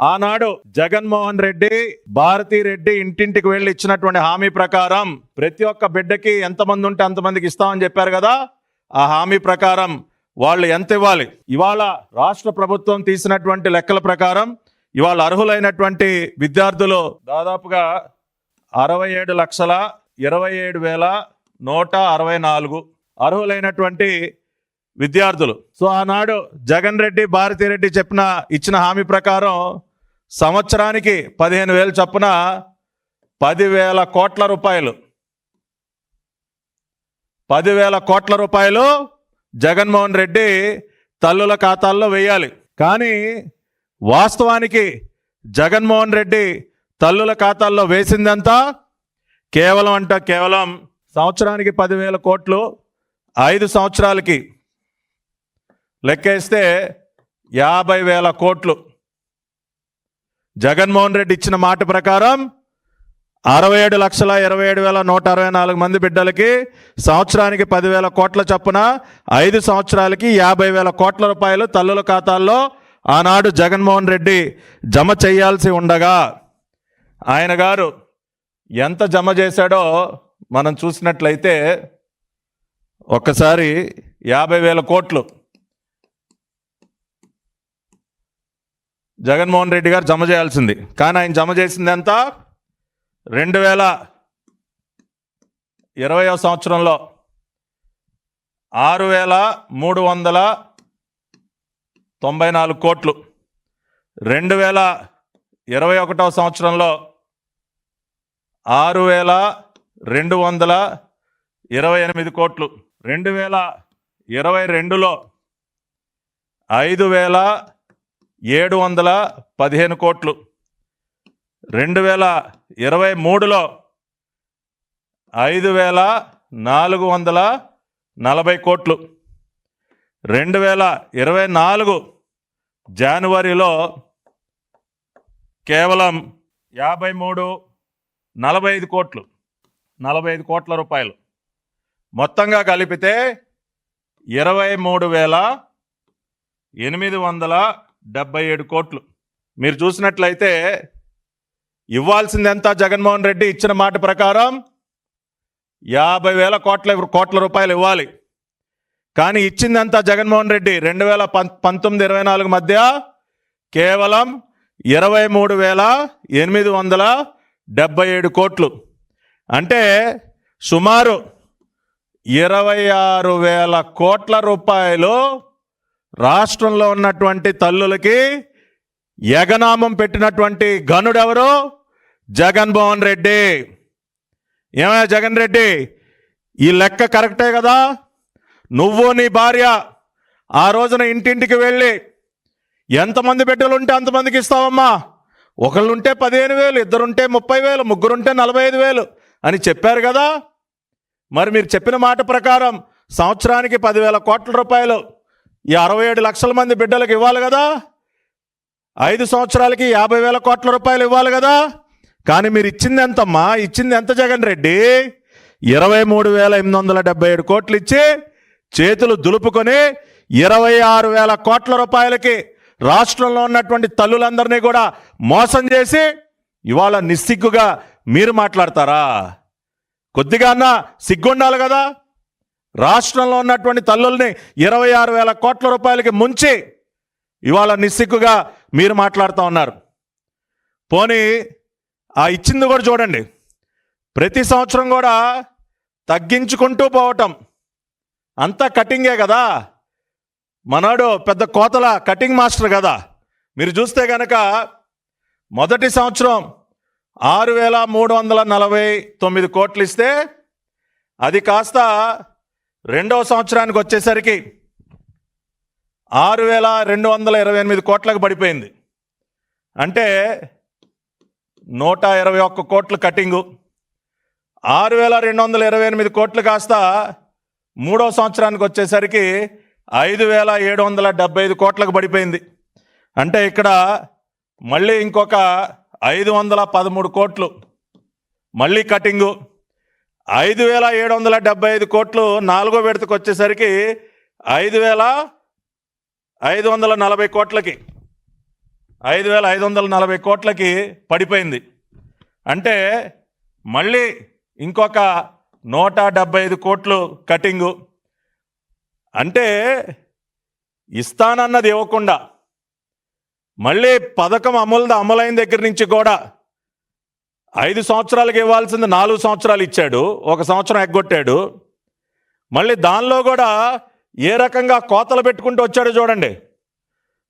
ఆనాడు జగన్మోహన్ రెడ్డి భారతీ రెడ్డి ఇంటింటికి వెళ్ళి ఇచ్చినటువంటి హామీ ప్రకారం ప్రతి ఒక్క బిడ్డకి ఎంతమంది ఉంటే అంతమందికి ఇస్తామని చెప్పారు కదా ఆ హామీ ప్రకారం వాళ్ళు ఎంత ఇవ్వాలి? ఇవాళ రాష్ట్ర ప్రభుత్వం తీసినటువంటి లెక్కల ప్రకారం ఇవాళ అర్హులైనటువంటి విద్యార్థులు దాదాపుగా అరవై ఏడు లక్షల ఇరవై ఏడు వేల నూట అరవై నాలుగు అర్హులైనటువంటి విద్యార్థులు. సో ఆనాడు జగన్ రెడ్డి భారతిరెడ్డి చెప్పిన ఇచ్చిన హామీ ప్రకారం సంవత్సరానికి పదిహేను వేలు చొప్పున పదివేల కోట్ల రూపాయలు. పదివేల కోట్ల రూపాయలు జగన్మోహన్ రెడ్డి తల్లుల ఖాతాల్లో వేయాలి. కానీ వాస్తవానికి జగన్మోహన్ రెడ్డి తల్లుల ఖాతాల్లో వేసిందంతా కేవలం అంట కేవలం సంవత్సరానికి పదివేల కోట్లు ఐదు సంవత్సరాలకి లెక్కేస్తే యాభై వేల కోట్లు. జగన్మోహన్ రెడ్డి ఇచ్చిన మాట ప్రకారం అరవై ఏడు లక్షల ఇరవై ఏడు వేల నూట అరవై నాలుగు మంది బిడ్డలకి సంవత్సరానికి పదివేల కోట్ల చొప్పున ఐదు సంవత్సరాలకి యాభై వేల కోట్ల రూపాయలు తల్లుల ఖాతాల్లో ఆనాడు జగన్మోహన్ రెడ్డి జమ చేయాల్సి ఉండగా ఆయన గారు ఎంత జమ చేశాడో మనం చూసినట్లయితే ఒక్కసారి యాభై వేల కోట్లు జగన్మోహన్ రెడ్డి గారు జమ చేయాల్సింది. కానీ ఆయన జమ చేసింది ఎంత? రెండు వేల ఇరవయో సంవత్సరంలో ఆరు వేల మూడు వందల తొంభై నాలుగు కోట్లు. రెండు వేల ఇరవై ఒకటో సంవత్సరంలో ఆరు వేల రెండు వందల ఇరవై ఎనిమిది కోట్లు. రెండు వేల ఇరవై రెండులో ఐదు వేల ఏడు వందల పదిహేను కోట్లు. రెండు వేల ఇరవై మూడులో ఐదు వేల నాలుగు వందల నలభై కోట్లు. రెండు వేల ఇరవై నాలుగు జనవరిలో కేవలం యాభై మూడు నలభై ఐదు కోట్లు. నలభై ఐదు కోట్ల రూపాయలు. మొత్తంగా కలిపితే ఇరవై మూడు వేల ఎనిమిది వందల డెబ్బై ఏడు కోట్లు. మీరు చూసినట్లయితే ఇవ్వాల్సిందంతా జగన్మోహన్ రెడ్డి ఇచ్చిన మాట ప్రకారం యాభై వేల కోట్ల కోట్ల రూపాయలు ఇవ్వాలి. కానీ ఇచ్చిందంతా జగన్మోహన్ రెడ్డి రెండు వేల పం పంతొమ్మిది ఇరవై నాలుగు మధ్య కేవలం ఇరవై మూడు వేల ఎనిమిది వందల డెబ్బై ఏడు కోట్లు. అంటే సుమారు ఇరవై ఆరు వేల కోట్ల రూపాయలు రాష్ట్రంలో ఉన్నటువంటి తల్లులకి యగనామం పెట్టినటువంటి గనుడెవరు? జగన్మోహన్ రెడ్డి. ఏమయ్యా జగన్ రెడ్డి? ఈ లెక్క కరెక్టే కదా? నువ్వు నీ భార్య ఆ రోజున ఇంటింటికి వెళ్ళి ఎంతమంది బిడ్డలు ఉంటే అంతమందికి ఇస్తావమ్మా? ఒకళ్ళుంటే పదిహేను వేలు ఇద్దరుంటే ముప్పై వేలు ముగ్గురుంటే నలభై ఐదు వేలు అని చెప్పారు కదా? మరి మీరు చెప్పిన మాట ప్రకారం సంవత్సరానికి పదివేల కోట్ల రూపాయలు ఈ అరవై ఏడు లక్షల మంది బిడ్డలకు ఇవ్వాలి కదా. ఐదు సంవత్సరాలకి యాభై వేల కోట్ల రూపాయలు ఇవ్వాలి కదా. కానీ మీరు ఇచ్చింది ఎంతమ్మా? ఇచ్చింది ఎంత జగన్ రెడ్డి? ఇరవై మూడు వేల ఎనిమిది వందల డెబ్బై ఏడు కోట్లు ఇచ్చి చేతులు దులుపుకొని ఇరవై ఆరు వేల కోట్ల రూపాయలకి రాష్ట్రంలో ఉన్నటువంటి తల్లులందరినీ కూడా మోసం చేసి ఇవాళ నిస్సిగ్గుగా మీరు మాట్లాడతారా? కొద్దిగా అన్న సిగ్గుండాలి కదా. రాష్ట్రంలో ఉన్నటువంటి తల్లుల్ని ఇరవై ఆరు వేల కోట్ల రూపాయలకి ముంచి ఇవాళ నిస్సిగ్గుగా మీరు మాట్లాడుతూ ఉన్నారు. పోనీ ఆ ఇచ్చింది కూడా చూడండి. ప్రతి సంవత్సరం కూడా తగ్గించుకుంటూ పోవటం. అంతా కటింగే కదా? మనోడు పెద్ద కోతల కటింగ్ మాస్టర్ కదా? మీరు చూస్తే కనుక మొదటి సంవత్సరం ఆరు వేల మూడు వందల నలభై తొమ్మిది కోట్లు ఇస్తే అది కాస్త రెండవ సంవత్సరానికి వచ్చేసరికి ఆరు వేల రెండు వందల ఇరవై ఎనిమిది కోట్లకు పడిపోయింది. అంటే నూట ఇరవై ఒక్క కోట్లు కటింగు. ఆరు వేల రెండు వందల ఇరవై ఎనిమిది కోట్లు కాస్త మూడో సంవత్సరానికి వచ్చేసరికి ఐదు వేల ఏడు వందల డెబ్బై ఐదు కోట్లకు పడిపోయింది. అంటే ఇక్కడ మళ్ళీ ఇంకొక ఐదు వందల పదమూడు కోట్లు. మళ్ళీ కటింగు. ఐదు వేల ఏడు వందల డెబ్బై ఐదు కోట్లు నాలుగో విడతకు వచ్చేసరికి ఐదు వేల ఐదు వందల నలభై కోట్లకి ఐదు వేల ఐదు వందల నలభై కోట్లకి పడిపోయింది. అంటే మళ్ళీ ఇంకొక నూట డెబ్బై ఐదు కోట్లు కటింగు. అంటే ఇస్తానన్నది ఇవ్వకుండా మళ్ళీ పథకం అమలు అమలైన దగ్గర నుంచి కూడా ఐదు సంవత్సరాలకు ఇవ్వాల్సింది నాలుగు సంవత్సరాలు ఇచ్చాడు ఒక సంవత్సరం ఎగ్గొట్టాడు. మళ్ళీ దానిలో కూడా ఏ రకంగా కోతలు పెట్టుకుంటూ వచ్చాడో చూడండి.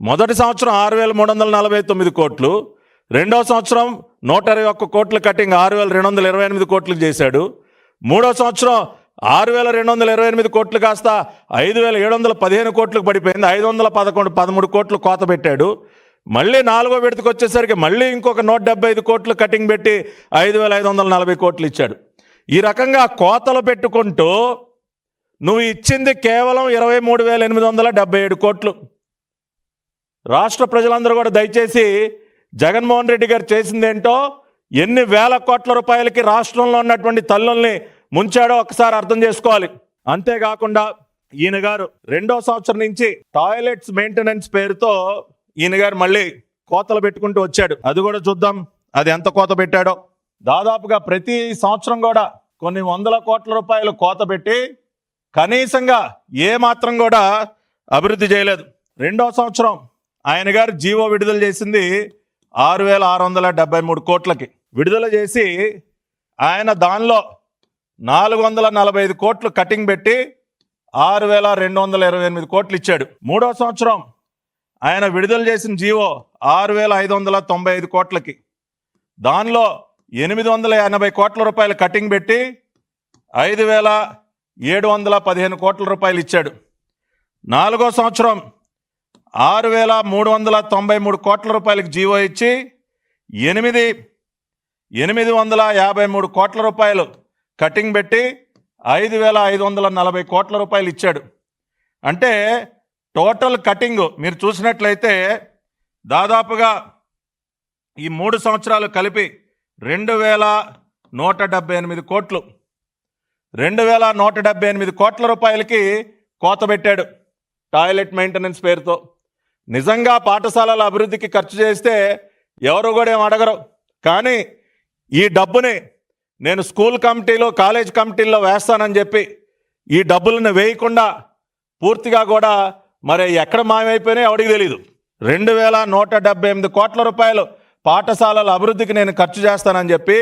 మొదటి సంవత్సరం ఆరు వేల మూడు వందల నలభై తొమ్మిది కోట్లు రెండో సంవత్సరం నూట ఇరవై ఒక్క కోట్ల కటింగ్ ఆరు వేల రెండు వందల ఇరవై ఎనిమిది కోట్లు చేశాడు. మూడో సంవత్సరం ఆరు వేల రెండు వందల ఇరవై ఎనిమిది కోట్లు కాస్త ఐదు వేల ఏడు వందల పదిహేను కోట్లకు పడిపోయింది ఐదు వందల పదకొండు పదమూడు కోట్లు కోత పెట్టాడు. మళ్ళీ నాలుగో విడతకు వచ్చేసరికి మళ్ళీ ఇంకొక నూట డెబ్బై ఐదు కోట్లు కటింగ్ పెట్టి ఐదు వేల ఐదు వందల నలభై కోట్లు ఇచ్చాడు. ఈ రకంగా కోతలు పెట్టుకుంటూ నువ్వు ఇచ్చింది కేవలం ఇరవై మూడు వేల ఎనిమిది వందల డెబ్బై ఏడు కోట్లు. రాష్ట్ర ప్రజలందరూ కూడా దయచేసి జగన్మోహన్ రెడ్డి గారు చేసింది ఏంటో ఎన్ని వేల కోట్ల రూపాయలకి రాష్ట్రంలో ఉన్నటువంటి తల్లుల్ని ముంచాడో ఒకసారి అర్థం చేసుకోవాలి. అంతేకాకుండా ఈయన గారు రెండో సంవత్సరం నుంచి టాయిలెట్స్ మెయింటెనెన్స్ పేరుతో ఈయన గారు మళ్ళీ కోతలు పెట్టుకుంటూ వచ్చాడు. అది కూడా చూద్దాం. అది ఎంత కోత పెట్టాడో. దాదాపుగా ప్రతి సంవత్సరం కూడా కొన్ని వందల కోట్ల రూపాయలు కోత పెట్టి కనీసంగా ఏ మాత్రం కూడా అభివృద్ధి చేయలేదు. రెండో సంవత్సరం ఆయన గారు జీవో విడుదల చేసింది ఆరు వేల ఆరు వందల డెబ్బై మూడు కోట్లకి. విడుదల చేసి ఆయన దానిలో నాలుగు వందల నలభై ఐదు కోట్లు కటింగ్ పెట్టి ఆరు వేల రెండు వందల ఇరవై ఎనిమిది కోట్లు ఇచ్చాడు. మూడో సంవత్సరం ఆయన విడుదల చేసిన జీవో ఆరు వేల ఐదు వందల తొంభై ఐదు కోట్లకి. దానిలో ఎనిమిది వందల ఎనభై కోట్ల రూపాయలు కటింగ్ పెట్టి ఐదు వేల ఏడు వందల పదిహేను కోట్ల రూపాయలు ఇచ్చాడు. నాలుగో సంవత్సరం ఆరు వేల మూడు వందల తొంభై మూడు కోట్ల రూపాయలకి జీవో ఇచ్చి ఎనిమిది ఎనిమిది వందల యాభై మూడు కోట్ల రూపాయలు కటింగ్ పెట్టి ఐదు వేల ఐదు వందల నలభై కోట్ల రూపాయలు ఇచ్చాడు. అంటే టోటల్ కటింగ్ మీరు చూసినట్లయితే దాదాపుగా ఈ మూడు సంవత్సరాలు కలిపి రెండు వేల నూట డెబ్బై ఎనిమిది కోట్లు. రెండు వేల నూట డెబ్బై ఎనిమిది కోట్ల రూపాయలకి కోత పెట్టాడు టాయిలెట్ మెయింటెనెన్స్ పేరుతో. నిజంగా పాఠశాలల అభివృద్ధికి ఖర్చు చేస్తే ఎవరు కూడా ఏం అడగరు. కానీ ఈ డబ్బుని నేను స్కూల్ కమిటీలో కాలేజ్ కమిటీల్లో వేస్తానని చెప్పి ఈ డబ్బులను వేయకుండా పూర్తిగా కూడా మరి ఎక్కడ మాయమైపోయినాయి ఎవడికి తెలియదు రెండు వేల నూట డెబ్బై ఎనిమిది కోట్ల రూపాయలు పాఠశాలల అభివృద్ధికి నేను ఖర్చు చేస్తానని చెప్పి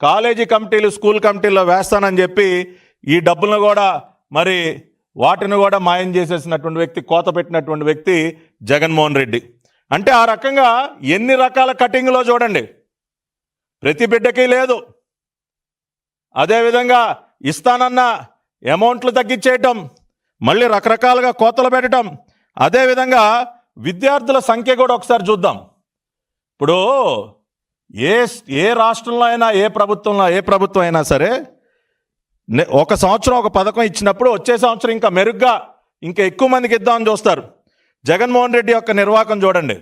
కాలేజీ కమిటీలు స్కూల్ కమిటీల్లో వేస్తానని చెప్పి ఈ డబ్బులను కూడా మరి వాటిని కూడా మాయం చేసేసినటువంటి వ్యక్తి కోత పెట్టినటువంటి వ్యక్తి జగన్మోహన్ రెడ్డి. అంటే ఆ రకంగా ఎన్ని రకాల కటింగ్లో చూడండి. ప్రతి బిడ్డకి లేదు. అదేవిధంగా ఇస్తానన్న అమౌంట్లు తగ్గించేయటం మళ్ళీ రకరకాలుగా కోతలు పెట్టడం. అదేవిధంగా విద్యార్థుల సంఖ్య కూడా ఒకసారి చూద్దాం. ఇప్పుడు ఏ ఏ రాష్ట్రంలో అయినా ఏ ప్రభుత్వంలో ఏ ప్రభుత్వం అయినా సరే నే- ఒక సంవత్సరం ఒక పథకం ఇచ్చినప్పుడు వచ్చే సంవత్సరం ఇంకా మెరుగ్గా ఇంకా ఎక్కువ మందికి ఇద్దామని చూస్తారు. జగన్మోహన్ రెడ్డి యొక్క నిర్వాహకం చూడండి.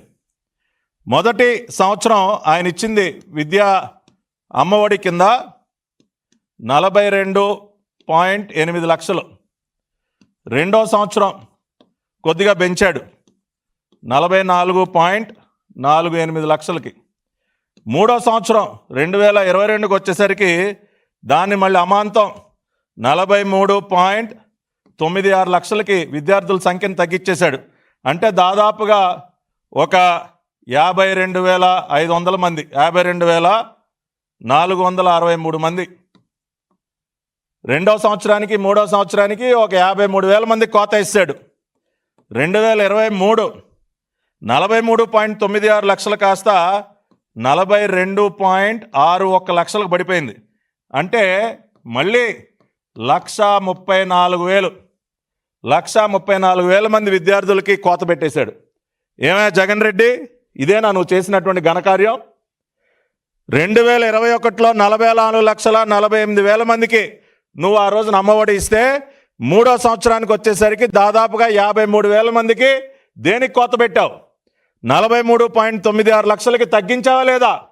మొదటి సంవత్సరం ఆయన ఇచ్చింది విద్యా అమ్మఒడి కింద నలభై రెండు పాయింట్ ఎనిమిది లక్షలు. రెండో సంవత్సరం కొద్దిగా పెంచాడు. నలభై నాలుగు పాయింట్ నాలుగు ఎనిమిది లక్షలకి. మూడో సంవత్సరం రెండు వేల ఇరవై రెండుకి వచ్చేసరికి దాన్ని మళ్ళీ అమాంతం నలభై మూడు పాయింట్ తొమ్మిది ఆరు లక్షలకి విద్యార్థుల సంఖ్యను తగ్గించేశాడు. అంటే దాదాపుగా ఒక యాభై రెండు వేల ఐదు వందల మంది యాభై రెండు వేల నాలుగు వందల అరవై మూడు మంది రెండో సంవత్సరానికి మూడో సంవత్సరానికి ఒక యాభై మూడు వేల మంది కోత ఇస్తాడు రెండు వేల ఇరవై మూడు నలభై మూడు పాయింట్ తొమ్మిది ఆరు లక్షలు కాస్త నలభై రెండు పాయింట్ ఆరు ఒక్క లక్షలకు పడిపోయింది. అంటే మళ్ళీ లక్ష ముప్పై నాలుగు వేలు లక్ష ముప్పై నాలుగు వేల మంది విద్యార్థులకి కోత పెట్టేశాడు. ఏమయ్యా జగన్ రెడ్డి? ఇదేనా నువ్వు చేసినటువంటి ఘనకార్యం? రెండు వేల ఇరవై ఒకటిలో నలభై నాలుగు లక్షల నలభై ఎనిమిది వేల మందికి నువ్వు ఆ రోజున అమ్మఒడి ఇస్తే మూడో సంవత్సరానికి వచ్చేసరికి దాదాపుగా యాభై మూడు వేల మందికి దేనికి కోత పెట్టావు? నలభై మూడు పాయింట్ తొమ్మిది ఆరు లక్షలకి తగ్గించావా లేదా?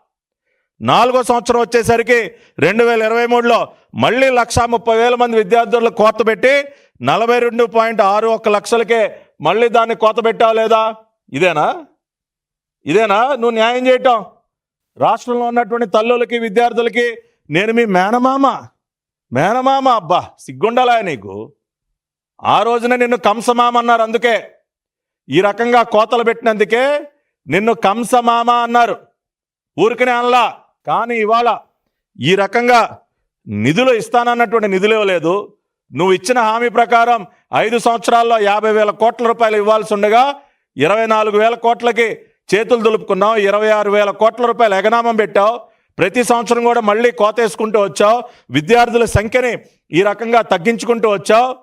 నాలుగో సంవత్సరం వచ్చేసరికి రెండు వేల ఇరవై మూడులో మళ్ళీ లక్ష ముప్పై వేల మంది విద్యార్థులు కోత పెట్టి నలభై రెండు పాయింట్ ఆరు ఒక్క లక్షలకే మళ్ళీ దాన్ని కోత పెట్టావా లేదా? ఇదేనా? ఇదేనా? నువ్వు న్యాయం చేయటం. రాష్ట్రంలో ఉన్నటువంటి తల్లులకి విద్యార్థులకి నేను మీ మేనమామ. మేనమామ అబ్బా సిగ్గుండాలా నీకు? ఆ రోజున నిన్ను కంసమామ అన్నారు అందుకే ఈ రకంగా కోతలు పెట్టినందుకే నిన్ను కంసమామ అన్నారు. ఊరికనే అనలా కానీ ఇవాళ ఈ రకంగా నిధులు ఇస్తానన్నటువంటి నిధులు ఇవ్వలేదు. నువ్వు ఇచ్చిన హామీ ప్రకారం ఐదు సంవత్సరాల్లో యాభై వేల కోట్ల రూపాయలు ఇవ్వాల్సి ఉండగా ఇరవై నాలుగు వేల కోట్లకి చేతులు దులుపుకున్నావు ఇరవై ఆరు వేల కోట్ల రూపాయలు ఎగనామం పెట్టావు. ప్రతి సంవత్సరం కూడా మళ్ళీ కోతేసుకుంటూ వచ్చావు. విద్యార్థుల సంఖ్యని ఈ రకంగా తగ్గించుకుంటూ వచ్చావు.